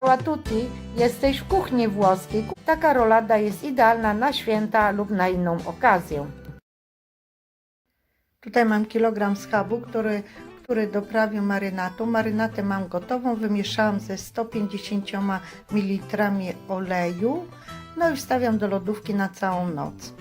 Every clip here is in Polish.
Tutti, jesteś w kuchni włoskiej. Taka rolada jest idealna na święta lub na inną okazję. Tutaj mam kilogram schabu, który, który doprawię marynatą. Marynatę mam gotową, wymieszałam ze 150 ml oleju. No i wstawiam do lodówki na całą noc.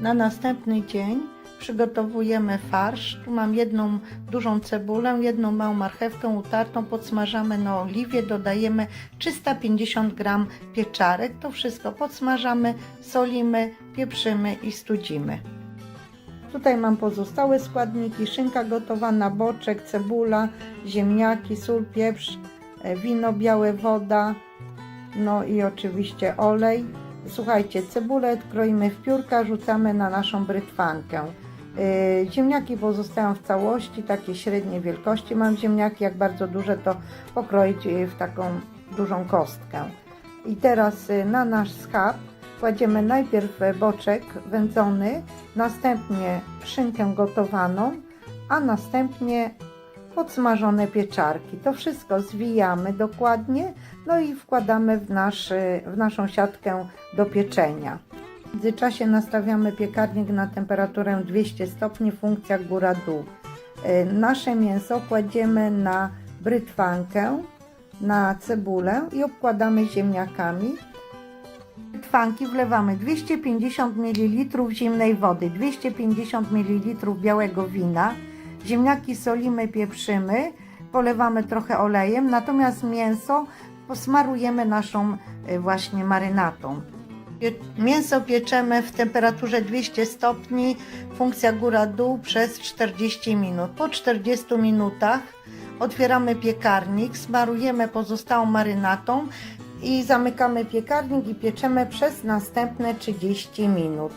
Na następny dzień przygotowujemy farsz. Tu mam jedną dużą cebulę, jedną małą marchewkę utartą, podsmażamy na oliwie, dodajemy 350 gram pieczarek. To wszystko podsmażamy, solimy, pieprzymy i studzimy. Tutaj mam pozostałe składniki, szynka gotowana, boczek, cebula, ziemniaki, sól, pieprz, e, wino białe, woda, no i oczywiście olej. Słuchajcie, cebulę kroimy w piórka, rzucamy na naszą brytwankę. Yy, Ziemniaki pozostają w całości, takie średniej wielkości. Mam ziemniaki, jak bardzo duże, to pokroić je w taką dużą kostkę. I teraz yy, na nasz schab kładziemy najpierw boczek wędzony, następnie szynkę gotowaną, a następnie podsmażone pieczarki. To wszystko zwijamy dokładnie, no i wkładamy w, nasz, y, w naszą siatkę do pieczenia. W międzyczasie nastawiamy piekarnik na temperaturę 200 stopni, funkcja góra-dół. Y, Nasze mięso kładziemy na brytwankę, na cebulę i obkładamy ziemniakami. Brytwanki wlewamy 250 ml zimnej wody, 250 ml białego wina, ziemniaki solimy, pieprzymy, polewamy trochę olejem, natomiast mięso posmarujemy naszą y, właśnie marynatą. Mięso pieczemy w temperaturze 200 stopni, funkcja góra-dół przez 40 minut. Po 40 minutach otwieramy piekarnik, smarujemy pozostałą marynatą i zamykamy piekarnik i pieczemy przez następne 30 minut.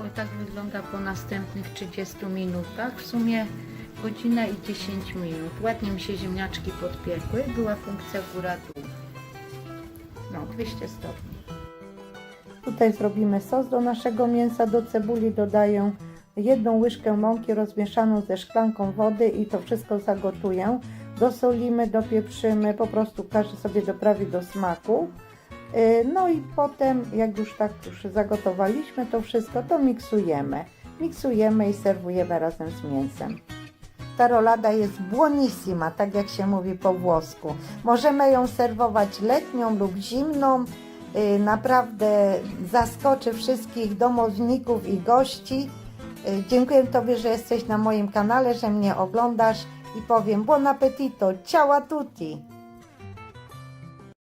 O, tak wygląda po następnych 30 minutach. W sumie godzina i 10 minut. Ładnie mi się ziemniaczki podpiekły. Była funkcja góra-dół. No, 200 stopni. Tutaj zrobimy sos do naszego mięsa. Do cebuli dodaję jedną łyżkę mąki rozmieszaną ze szklanką wody i to wszystko zagotuję. Dosolimy, dopieprzymy, po prostu każdy sobie doprawi do smaku. Yy, No i potem, jak już tak już zagotowaliśmy to wszystko, to miksujemy. Miksujemy i serwujemy razem z mięsem. Ta rolada jest buonissima, tak jak się mówi po włosku. Możemy ją serwować letnią lub zimną. Yy, Naprawdę zaskoczy wszystkich domowników i gości. Yy, Dziękuję Tobie, że jesteś na moim kanale, że mnie oglądasz i powiem buon appetito, ciao a tutti!